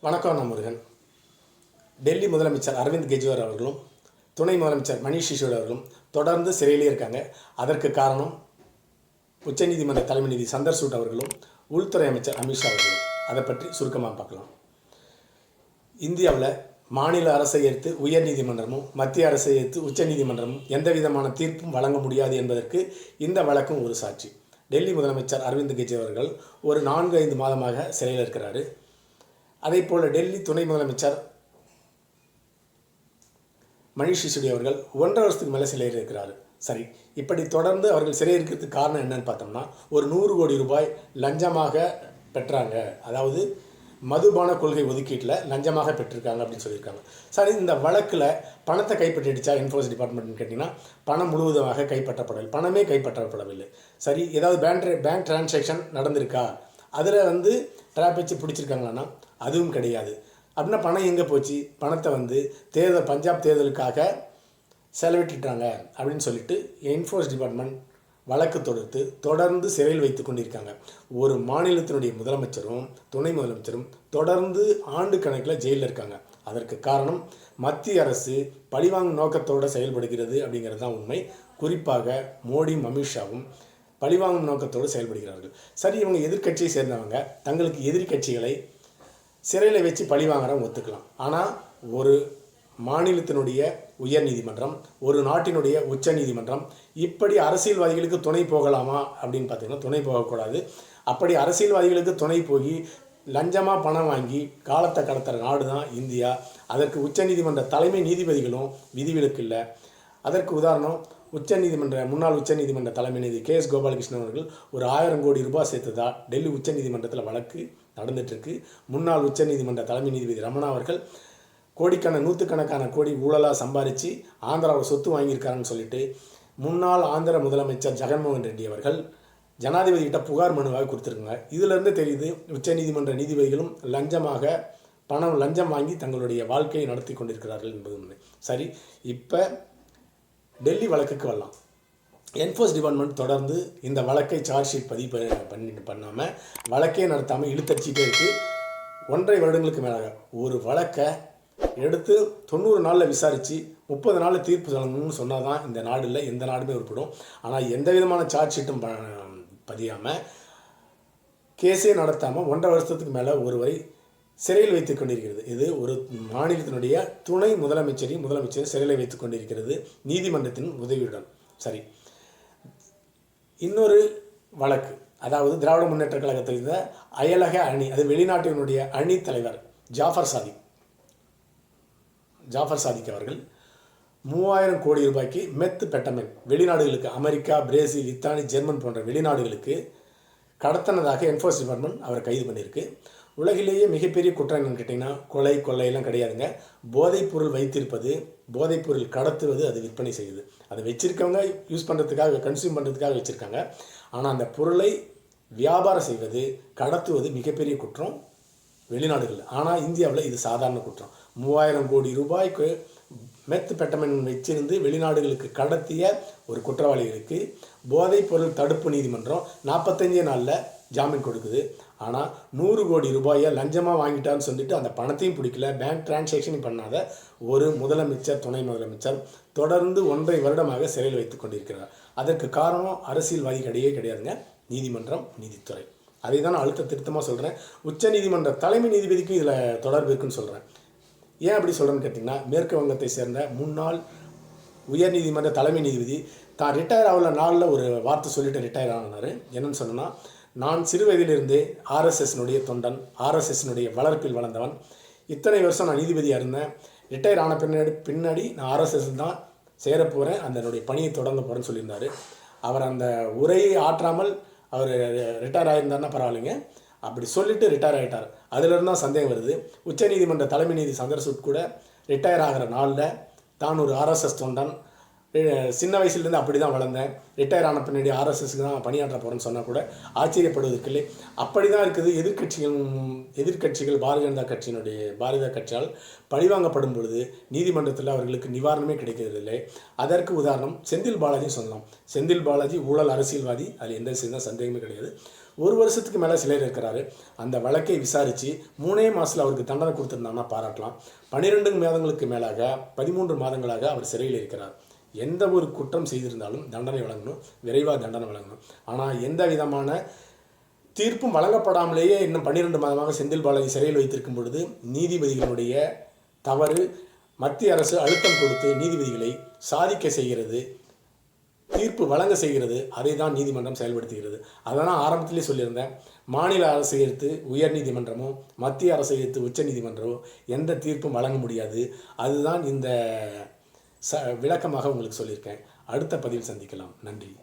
வணக்கம் நான் முருகன் டெல்லி முதலமைச்சர் அரவிந்த் கெஜ்ரிவால் அவர்களும் துணை முதலமைச்சர் மணிஷ் சிசோட் அவர்களும் தொடர்ந்து சிறையிலே இருக்காங்க. அதற்கு காரணம் உச்சநீதிமன்ற தலைமை நீதி சந்தர் சூட் அவர்களும் உள்துறை அமைச்சர் அமித்ஷா அவர்களும். அதை பற்றி சுருக்கமாக பார்க்கலாம். இந்தியாவில் மாநில அரசை ஏற்று உயர்நீதிமன்றமும் மத்திய அரசை ஏற்று உச்சநீதிமன்றமும் எந்த விதமான தீர்ப்பும் வழங்க முடியாது என்பதற்கு இந்த வழக்கும் ஒரு சாட்சி. டெல்லி முதலமைச்சர் அரவிந்த் கெஜ்ரிவால் அவர்கள் ஒரு நான்கு ஐந்து மாதமாக சிறையில் இருக்கிறாரு. அதே போல் டெல்லி துணை முதலமைச்சர் மணிஷ் சிசோடி அவர்கள் ஒன்றரை வருஷத்துக்கு மேலே சிலையில் இருக்கிறார். சரி இப்படி தொடர்ந்து அவர்கள் சிறையில் இருக்கிறதுக்கு காரணம் என்னன்னு பார்த்தோம்னா ஒரு நூறு கோடி ரூபாய் லஞ்சமாக பெற்றாங்க. அதாவது மதுபான கொள்கை ஒதுக்கீட்டில் லஞ்சமாக பெற்றிருக்காங்க அப்படின்னு சொல்லியிருக்காங்க. சரி இந்த வழக்கில் பணத்தை கைப்பற்றிடுச்சா என்ஃபோர்ஸ் டிபார்ட்மெண்ட்னு கேட்டிங்கன்னா பணம் முழுவதுமாக கைப்பற்றப்படவில்லை. பணமே கைப்பற்றப்படவில்லை. சரி ஏதாவது பேங்க் பேங்க் டிரான்சாக்ஷன் நடந்திருக்கா? அதில் வந்து ட்ராப் வச்சு பிடிச்சிருக்காங்களான்னா அதுவும் கிடையாது. அப்படின்னா பணம் எங்கே போச்சு? பணத்தை வந்து தேர்தல் பஞ்சாப் தேர்தலுக்காக செலவிட்டுட்டாங்க அப்படின்னு சொல்லிட்டு என்ஃபோர்ஸ் டிபார்ட்மெண்ட் வழக்கு தொடுத்து தொடர்ந்து சிறையில் வைத்து கொண்டிருக்காங்க. ஒரு மாநிலத்தினுடைய முதலமைச்சரும் துணை முதலமைச்சரும் தொடர்ந்து ஆண்டு கணக்கில் ஜெயிலில் இருக்காங்க. அதற்கு காரணம் மத்திய அரசு பழிவாங்கும் நோக்கத்தோடு செயல்படுகிறது அப்படிங்கிறது தான் உண்மை. குறிப்பாக மோடியும் அமித்ஷாவும் பழிவாங்கும் நோக்கத்தோடு செயல்படுகிறார்கள். சரி இவங்க எதிர்க்கட்சியை சேர்ந்தவங்க தங்களுக்கு எதிர்கட்சிகளை சிறையில் வச்சு பழி வாங்குறவங்க ஒத்துக்கலாம். ஆனால் ஒரு மாநிலத்தினுடைய உயர் நீதிமன்றம் ஒரு நாட்டினுடைய உச்ச நீதிமன்றம் இப்படி அரசியல்வாதிகளுக்கு துணை போகலாமா அப்படின்னு பார்த்தீங்கன்னா துணை போகக்கூடாது. அப்படி அரசியல்வாதிகளுக்கு துணை போய் லஞ்சமாக பணம் வாங்கி காலத்தை கடத்துகிற நாடு தான் இந்தியா. அதற்கு உச்சநீதிமன்ற தலைமை நீதிபதிகளும் விதிவிலக்கு இல்லை. அதற்கு உதாரணம் உச்சநீதிமன்ற முன்னாள் உச்சநீதிமன்ற தலைமை நீதி கே எஸ் கோபாலகிருஷ்ணன் அவர்கள் ஒரு ஆயிரம் கோடி ரூபாய் சேர்த்ததா? டெல்லி உச்சநீதிமன்றத்தில் வழக்கு. நடந்துட்டுருக்கு. முன்னாள் உச்சநீதிமன்ற தலைமை நீதிபதி ரமணா அவர்கள் கோடிக்கண நூற்றுக்கணக்கான கோடி ஊழலாக சம்பாரித்து ஆந்திராவில் சொத்து வாங்கியிருக்காருன்னு சொல்லிட்டு முன்னாள் ஆந்திர முதலமைச்சர் ஜெகன்மோகன் ரெட்டி அவர்கள் ஜனாதிபதிகிட்ட புகார் மனுவாக கொடுத்துருக்காங்க. இதிலிருந்து தெரியுது உச்சநீதிமன்ற நீதிபதிகளும் லஞ்சமாக பணம் லஞ்சம் வாங்கி தங்களுடைய வாழ்க்கையை நடத்தி கொண்டிருக்கிறார்கள் என்பது உண்மை. சரி இப்போ டெல்லி வழக்குக்கு வரலாம். என்ஃபோர்ஸ் டிபார்ட்மெண்ட் தொடர்ந்து இந்த வழக்கை சார்ஜ் ஷீட் பதிவு பண்ணி பண்ணிட்டு பண்ணாமல் வழக்கே நடத்தாமல் இழுத்தடிச்சிட்டே இருக்குது ஒன்றரை வருடங்களுக்கு மேலாக ஒரு வழக்கை எடுத்து தொண்ணூறு நாளில் விசாரித்து முப்பது நாளில் தீர்ப்பு சொல்லணும்னு சொன்னால் தான் இந்த நாடில் எந்த நாடுமே உருப்படும். ஆனால் எந்த விதமான சார்ஜ் ஷீட்டும் ப பதியாமல் கேஸே நடத்தாமல் ஒன்றரை வருஷத்துக்கு மேலே ஒருவரை சிறையில் வைத்து கொண்டிருக்கிறது. இது ஒரு மாநிலத்தினுடைய துணை முதலமைச்சரையும் முதலமைச்சர் சிறையில் வைத்துக் கொண்டிருக்கிறது. நீதிமன்றத்தின் உதவியுடன். சரி. இன்னொரு வழக்கு அதாவது திராவிட முன்னேற்ற கழகத்தில் இருந்த அயலக அணி அது வெளிநாட்டினுடைய அணி தலைவர் ஜாஃபர் சாதிக். ஜாஃபர் சாதிக் அவர்கள் மூவாயிரம் கோடி ரூபாய்க்கு மெத்து பெட்டமென் வெளிநாடுகளுக்கு அமெரிக்கா பிரேசில் இத்தாலி ஜெர்மன் போன்ற வெளிநாடுகளுக்கு கடத்தினதாக என்ஃபோர்ஸ் டிபார்ட்மெண்ட் அவரை கைது பண்ணியிருக்கு. உலகிலேயே மிகப்பெரிய குற்றம் என்னன்னு கேட்டிங்கன்னா கொலை கொள்ளையெல்லாம் கிடையாதுங்க. போதைப்பொருள் வைத்திருப்பது போதைப்பொருள் கடத்துவது அது விற்பனை செய்யுது. அதை வச்சுருக்கவங்க யூஸ் பண்ணுறதுக்காக கன்சியூம் பண்ணுறதுக்காக வச்சுருக்காங்க. ஆனால் அந்த பொருளை வியாபாரம் செய்வது கடத்துவது மிகப்பெரிய குற்றம் வெளிநாடுகளில். ஆனால் இந்தியாவில் இது சாதாரண குற்றம். மூவாயிரம் கோடி ரூபாய்க்கு மெத்து பெட்டமென் வச்சிருந்து வெளிநாடுகளுக்கு கடத்திய ஒரு குற்றவாளிகளுக்கு போதைப்பொருள் தடுப்பு நீதிமன்றம் நாற்பத்தஞ்சே நாளில் ஜாமீன் கொடுக்குது. ஆனால் நூறு கோடி ரூபாயை லஞ்சமாக வாங்கிட்டான்னு சொல்லிட்டு அந்த பணத்தையும் பிடிக்கல. பேங்க் டிரான்சாக்ஷன் பண்ணாத ஒரு முதலமைச்சர் துணை முதலமைச்சர் தொடர்ந்து ஒன்றை வருடமாக சிறையில் வைத்துக் கொண்டிருக்கிறார். அதற்கு காரணம் அரசியல்வாதிகளையே கிடையாதுங்க. நீதிமன்றம் நீதித்துறை. அதை தான் அழுத்த திருத்தமாக சொல்கிறேன் உச்ச நீதிமன்ற தலைமை நீதிபதிக்கும் இதில் தொடர்பு இருக்குன்னு சொல்கிறேன் ஏன் அப்படி சொல்கிறேன்னு கேட்டிங்கன்னா மேற்கு வங்கத்தை சேர்ந்த முன்னாள் உயர்நீதிமன்ற தலைமை நீதிபதி தான் ரிட்டையர் ஆகல நாளில் ஒரு வார்த்தை சொல்லிட்டு ரிட்டையர் ஆனார். என்னன்னு சொன்னால் நான் சிறு வயதிலிருந்தே ஆர்எஸ்எஸ்னுடைய தொண்டன் ஆர்எஸ்எஸ்னுடைய வளர்ப்பில் வளர்ந்தவன். இத்தனை வருஷம் நான் நீதிபதியாக இருந்தேன். ரிட்டையர் ஆன பின்னாடி பின்னாடி நான் ஆர்எஸ்எஸ் தான் சேரப்போகிறேன் அந்த என்னுடைய பணியை தொடங்க போகிறேன்னு சொல்லியிருந்தார். அவர் அந்த உரையை ஆற்றாமல் அவர் ரிட்டையர் ஆகியிருந்தார்னா பரவாயில்லைங்க. அப்படி சொல்லிட்டு ரிட்டையர் ஆகிட்டார் அதுலேருந்து தான் சந்தேகம் வருது. உச்சநீதிமன்ற தலைமை நீதி சந்திரசூட் கூட ரிட்டையர் ஆகிற நாளில் தான் ஒரு ஆர்எஸ்எஸ் தொண்டன் சின்ன வயசுலேருந்து அப்படி தான் வளர்ந்தேன். ரிட்டையர் ஆன பின்னாடி ஆர்எஸ்எஸ்க்கு தான் பணியாற்ற போகிறேன்னு சொன்னால் கூட ஆச்சரியப்படுவதற்கு இல்லை. அப்படி தான் இருக்குது எதிர்கட்சிகள் எதிர்க்கட்சிகள் பாரதிய ஜனதா கட்சியினுடைய பாரதிய கட்சியால் பழிவாங்கப்படும் பொழுது நீதிமன்றத்தில் அவர்களுக்கு நிவாரணமே கிடைக்கிறதில்லை. அதற்கு உதாரணம் செந்தில் பாலாஜி சொல்லலாம். செந்தில் பாலாஜி ஊழல் அரசியல்வாதி. அதில் எந்த சின்ன சந்தேகமே கிடையாது. ஒரு வருஷத்துக்கு மேலே சிலையில் இருக்கிறாரு. அந்த வழக்கை விசாரித்து மூணே மாதத்தில் அவருக்கு தண்டனை கொடுத்துருந்தாங்கன்னா பாராட்டலாம். பன்னிரெண்டு மாதங்களுக்கு மேலாக பதிமூன்று மாதங்களாக அவர் சிறையில் இருக்கிறார். எந்த ஒரு குற்றம் செய்திருந்தாலும் தண்டனை வழங்கணும் விரைவாக தண்டனை வழங்கணும். ஆனால் எந்த விதமான தீர்ப்பும் வழங்கப்படாமலேயே இன்னும் பன்னிரெண்டு மாதமாக செந்தில் பாலாஜி சிறையில் வைத்திருக்கும் பொழுது நீதிபதிகளுடைய தவறு மத்திய அரசு அழுத்தம் கொடுத்து நீதிபதிகளை சாதிக்க செய்கிறது தீர்ப்பு வழங்க செய்கிறது அதை தான் நீதிமன்றம் செயல்படுத்துகிறது. அதனால் ஆரம்பத்திலே சொல்லியிருந்தேன் மாநில அரசு எடுத்து உயர் நீதிமன்றமோ மத்திய அரசை எடுத்து உச்ச நீதிமன்றமோ எந்த தீர்ப்பும் வழங்க முடியாது. அதுதான் இந்த ச விளக்கமாக உங்களுக்கு சொல்லியிருக்கேன். அடுத்த பதிவில் சந்திக்கலாம். நன்றி.